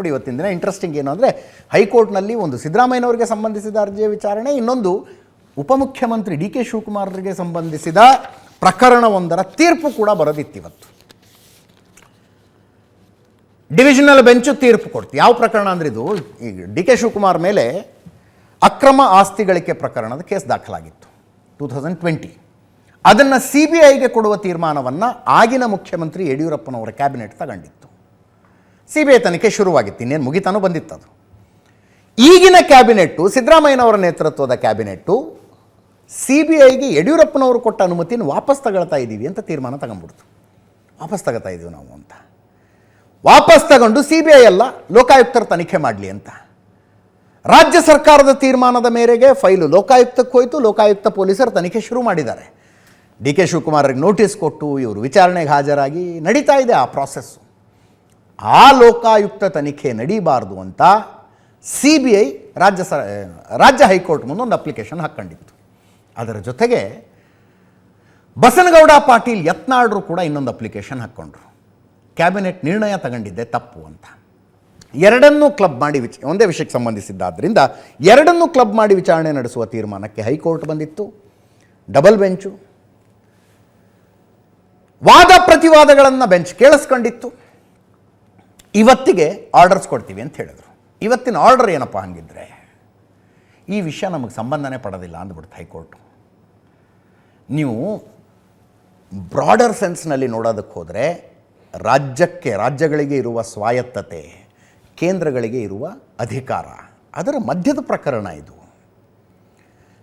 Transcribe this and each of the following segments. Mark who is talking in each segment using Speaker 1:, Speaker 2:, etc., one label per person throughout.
Speaker 1: ನೋಡಿ ಇವತ್ತಿನ ದಿನ ಇಂಟ್ರೆಸ್ಟಿಂಗ್ ಏನು ಅಂದರೆ ಹೈಕೋರ್ಟ್ನಲ್ಲಿ ಒಂದು ಸಿದ್ದರಾಮಯ್ಯನವರಿಗೆ ಸಂಬಂಧಿಸಿದ ಅರ್ಜಿಯ ವಿಚಾರಣೆ, ಇನ್ನೊಂದು ಉಪಮುಖ್ಯಮಂತ್ರಿ ಡಿ ಕೆ ಶಿವಕುಮಾರ್ಗೆ ಸಂಬಂಧಿಸಿದ ಪ್ರಕರಣವೊಂದರ ತೀರ್ಪು ಕೂಡ ಬರೋದಿತ್ತಿವತ್ತು ಡಿವಿಷನಲ್ ಬೆಂಚ್ ತೀರ್ಪು ಕೊಡ್ತು. ಯಾವ ಪ್ರಕರಣ ಅಂದ್ರೆ ಇದು? ಈಗ ಡಿ ಕೆ ಶಿವಕುಮಾರ್ ಮೇಲೆ ಅಕ್ರಮ ಆಸ್ತಿ ಗಳಿಕೆ ಪ್ರಕರಣದ ಕೇಸ್ ದಾಖಲಾಗಿತ್ತು ಟೂ ತೌಸಂಡ್ ಟ್ವೆಂಟಿ ಅದನ್ನು ಸಿ ಕೊಡುವ ತೀರ್ಮಾನವನ್ನು ಆಗಿನ ಮುಖ್ಯಮಂತ್ರಿ ಯಡಿಯೂರಪ್ಪನವರ ಕ್ಯಾಬಿನೆಟ್ ತಗೊಂಡಿತ್ತು. ಸಿ ಬಿ ಐ ತನಿಖೆ ಶುರುವಾಗಿತ್ತು, ಇನ್ನೇನು ಮುಗಿತಾನೂ ಬಂದಿತ್ತು ಅದು. ಈಗಿನ ಕ್ಯಾಬಿನೆಟ್ಟು, ಸಿದ್ದರಾಮಯ್ಯನವರ ನೇತೃತ್ವದ ಕ್ಯಾಬಿನೆಟ್ಟು ಸಿ ಬಿ ಐಗೆ ಯಡಿಯೂರಪ್ಪನವರು ಕೊಟ್ಟ ಅನುಮತಿಯನ್ನು ವಾಪಸ್ ತಗೊಳ್ತಾ ಇದ್ದೀವಿ ಅಂತ ತೀರ್ಮಾನ ತಗೊಂಡ್ಬಿಡ್ತು. ವಾಪಸ್ ತಗೋತಾ ಇದ್ದೀವಿ ನಾವು ಅಂತ. ವಾಪಸ್ ತಗೊಂಡು ಸಿ ಬಿ ಐ ಅಲ್ಲ, ಲೋಕಾಯುಕ್ತರ ತನಿಖೆ ಮಾಡಲಿ ಅಂತ. ರಾಜ್ಯ ಸರ್ಕಾರದ ತೀರ್ಮಾನದ ಮೇರೆಗೆ ಫೈಲು ಲೋಕಾಯುಕ್ತಕ್ಕೆ ಹೋಯಿತು, ಲೋಕಾಯುಕ್ತ ಪೊಲೀಸರು ತನಿಖೆ ಶುರು ಮಾಡಿದ್ದಾರೆ. ಡಿ ಕೆ ಶಿವಕುಮಾರ್ಗೆ ನೋಟಿಸ್ ಕೊಟ್ಟು ಇವರು ವಿಚಾರಣೆಗೆ ಹಾಜರಾಗಿ ನಡೀತಾ ಇದೆ ಆ ಪ್ರಾಸೆಸ್ಸು. ಆ ಲೋಕಾಯುಕ್ತ ತನಿಖೆ ನಡೀಬಾರ್ದು ಅಂತ ಸಿ ಬಿ ಐ ರಾಜ್ಯ ಸ ರಾಜ್ಯ ಹೈಕೋರ್ಟ್ ಮುಂದೆ ಒಂದು ಅಪ್ಲಿಕೇಶನ್ ಹಾಕ್ಕೊಂಡಿತ್ತು. ಅದರ ಜೊತೆಗೆ ಬಸನಗೌಡ, ಪಾಟೀಲ್, ಯತ್ನಾಳ್ರು ಕೂಡ ಇನ್ನೊಂದು ಅಪ್ಲಿಕೇಶನ್ ಹಾಕ್ಕೊಂಡ್ರು. ಕ್ಯಾಬಿನೆಟ್ ನಿರ್ಣಯ ತಗೊಂಡಿದ್ದೆ ತಪ್ಪು ಅಂತ. ಎರಡನ್ನೂ ಕ್ಲಬ್ ಮಾಡಿ ವಿಚ, ಒಂದೇ ವಿಷಯಕ್ಕೆ ಸಂಬಂಧಿಸಿದ್ದಾದ್ದರಿಂದ ಎರಡನ್ನೂ ಕ್ಲಬ್ ಮಾಡಿ ವಿಚಾರಣೆ ನಡೆಸುವ ತೀರ್ಮಾನಕ್ಕೆ ಹೈಕೋರ್ಟ್ ಬಂದಿತ್ತು. Double bench. ವಾದ ಪ್ರತಿವಾದಗಳನ್ನು ಬೆಂಚ್ ಕೇಳಿಸ್ಕೊಂಡಿತ್ತು. ಇವತ್ತಿಗೆ ಆರ್ಡರ್ಸ್ ಕೊಡ್ತೀವಿ ಅಂತ ಹೇಳಿದರು. ಇವತ್ತಿನ ಆರ್ಡರ್ ಏನಪ್ಪ ಹಂಗಿದ್ರೆ, ಈ ವಿಷಯ ನಮಗೆ ಸಂಬಂಧನೇ ಪಡೋದಿಲ್ಲ ಅಂದ್ಬಿಡ್ತು ಹೈಕೋರ್ಟು. ನೀವು ಬ್ರಾಡರ್ ಸೆನ್ಸ್ನಲ್ಲಿ ನೋಡೋದಕ್ಕೆ ಹೋದರೆ, ರಾಜ್ಯಕ್ಕೆ, ರಾಜ್ಯಗಳಿಗೆ ಇರುವ ಸ್ವಾಯತ್ತತೆ, ಕೇಂದ್ರಗಳಿಗೆ ಇರುವ ಅಧಿಕಾರ, ಅದರ ಮಧ್ಯದ ಪ್ರಕರಣ ಇದು.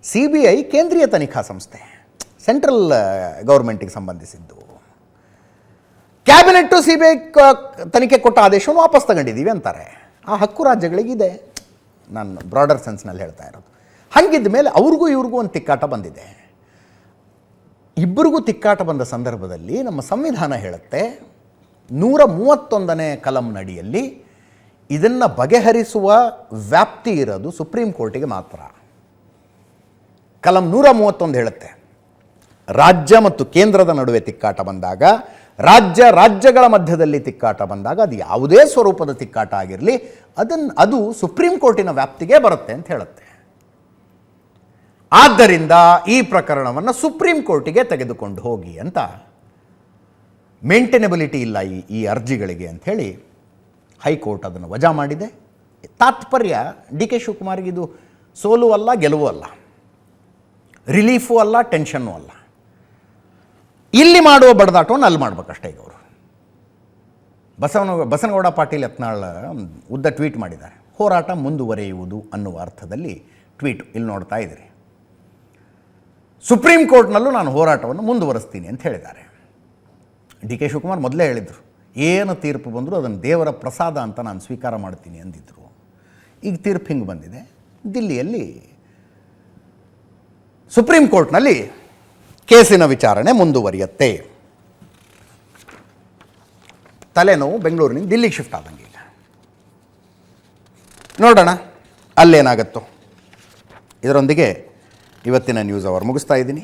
Speaker 1: ಸಿ ಬಿ ಐ ಕೇಂದ್ರೀಯ ತನಿಖಾ ಸಂಸ್ಥೆ ಸೆಂಟ್ರಲ್ ಗೌರ್ಮೆಂಟಿಗೆ ಸಂಬಂಧಿಸಿದ್ದು. ಕ್ಯಾಬಿನೆಟ್ಟು ಸಿ ಬಿ ಐ ತನಿಖೆ ಕೊಟ್ಟ ಆದೇಶವನ್ನು ವಾಪಸ್ ತಗೊಂಡಿದ್ದೀವಿ ಅಂತಾರೆ. ಆ ಹಕ್ಕು ರಾಜ್ಯಗಳಿಗಿದೆ. ನಾನು ಬ್ರಾಡರ್ ಸೆನ್ಸ್ನಲ್ಲಿ ಹೇಳ್ತಾ ಇರೋದು. ಹಂಗಿದ್ದ ಮೇಲೆ ಅವ್ರಿಗೂ ಇವ್ರಿಗೂ ಒಂದು ತಿಕ್ಕಾಟ ಬಂದಿದೆ. ಇಬ್ಬರಿಗೂ ತಿಕ್ಕಾಟ ಬಂದ ಸಂದರ್ಭದಲ್ಲಿ ನಮ್ಮ ಸಂವಿಧಾನ ಹೇಳುತ್ತೆ ನೂರ ಮೂವತ್ತೊಂದನೇ ಕಲಂನಡಿಯಲ್ಲಿ ಇದನ್ನು ಬಗೆಹರಿಸುವ ವ್ಯಾಪ್ತಿ ಇರೋದು ಸುಪ್ರೀಂ ಕೋರ್ಟಿಗೆ ಮಾತ್ರ. ಕಲಂ ನೂರ ಮೂವತ್ತೊಂದು ಹೇಳುತ್ತೆ. ರಾಜ್ಯ ಮತ್ತು ಕೇಂದ್ರದ ನಡುವೆ ತಿಕ್ಕಾಟ ಬಂದಾಗ ರಾಜ್ಯ ರಾಜ್ಯಗಳ ಮಧ್ಯದಲ್ಲಿ ತಿಕ್ಕಾಟ ಬಂದಾಗ ಅದು ಯಾವುದೇ ಸ್ವರೂಪದ ತಿಕ್ಕಾಟ ಆಗಿರಲಿ ಅದನ್ನು ಅದು ಸುಪ್ರೀಂ ಕೋರ್ಟಿನ ವ್ಯಾಪ್ತಿಗೆ ಬರುತ್ತೆ ಅಂತ ಹೇಳುತ್ತೆ. ಆದ್ದರಿಂದ ಈ ಪ್ರಕರಣವನ್ನು ಸುಪ್ರೀಂ ಕೋರ್ಟಿಗೆ ತೆಗೆದುಕೊಂಡು ಹೋಗಿ ಅಂತ ಮೇಂಟೆನೆಬಿಲಿಟಿ ಇಲ್ಲ ಈ ಈ ಅರ್ಜಿಗಳಿಗೆ ಅಂಥೇಳಿ ಹೈಕೋರ್ಟ್ ಅದನ್ನು ವಜಾ ಮಾಡಿದೆ. ತಾತ್ಪರ್ಯ ಡಿ ಕೆ ಶಿವಕುಮಾರ್ಗೆ ಇದು ಸೋಲು ಅಲ್ಲ, ಗೆಲುವು ಅಲ್ಲ. ರಿಲೀಫು ಅಲ್ಲ, ಟೆನ್ಷನ್ನು ಅಲ್ಲ. ಇಲ್ಲಿ ಮಾಡುವ ಬಡದಾಟವನ್ನು ಅಲ್ಲಿ ಮಾಡ್ಬೇಕಷ್ಟೇ ಈಗ ಅವರು. ಬಸವನ, ಬಸನಗೌಡ ಪಾಟೀಲ್ ಯತ್ನಾಳ್ ಉದ್ದ ಟ್ವೀಟ್ ಮಾಡಿದ್ದಾರೆ. ಹೋರಾಟ ಮುಂದುವರಿಯುವುದು ಅನ್ನುವ ಅರ್ಥದಲ್ಲಿ ಟ್ವೀಟ್ ಇಲ್ಲಿ ನೋಡ್ತಾ ಇದ್ದೀರಿ. ಸುಪ್ರೀಂ ಕೋರ್ಟ್ನಲ್ಲೂ ನಾನು ಹೋರಾಟವನ್ನು ಮುಂದುವರಿಸ್ತೀನಿ ಅಂತ ಹೇಳಿದ್ದಾರೆ. ಡಿ ಕೆ ಶಿವಕುಮಾರ್ ಮೊದಲೇ ಹೇಳಿದರು, ಏನು ತೀರ್ಪು ಬಂದರೂ ಅದನ್ನು ದೇವರ ಪ್ರಸಾದ ಅಂತ ನಾನು ಸ್ವೀಕಾರ ಮಾಡ್ತೀನಿ ಅಂದಿದ್ದರು ಈಗ ತೀರ್ಪು ಹಿಂಗೆ ಬಂದಿದೆ. ದಿಲ್ಲಿಯಲ್ಲಿ ಸುಪ್ರೀಂ ಕೋರ್ಟ್ನಲ್ಲಿ ಕೇಸಿನ ವಿಚಾರಣೆ ಮುಂದುವರಿಯುತ್ತೆ. ತಲೆನೋವು ಬೆಂಗಳೂರಿನಿಂದ ದಿಲ್ಲಿಗೆ ಶಿಫ್ಟ್ ಆದಂಗೆ ನೋಡೋಣ, ಅಲ್ಲೇನಾಗತ್ತೋ. ಇದರೊಂದಿಗೆ ಇವತ್ತಿನ ನ್ಯೂಸ್ ಅವರ್ ಮುಗಿಸ್ತಾ ಇದ್ದೀನಿ.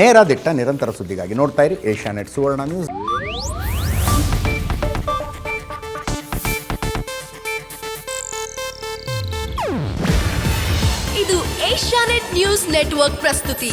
Speaker 1: ನೇರ ದಿಟ್ಟ ನಿರಂತರ ಸುದ್ದಿಗಾಗಿ ನೋಡ್ತಾ ಇರಿ ಏಷ್ಯಾ ನೆಟ್ ಸುವರ್ಣ ನ್ಯೂಸ್
Speaker 2: ಇದು ಏಷ್ಯಾನೆಟ್ ನ್ಯೂಸ್ ನೆಟ್ವರ್ಕ್ ಪ್ರಸ್ತುತಿ.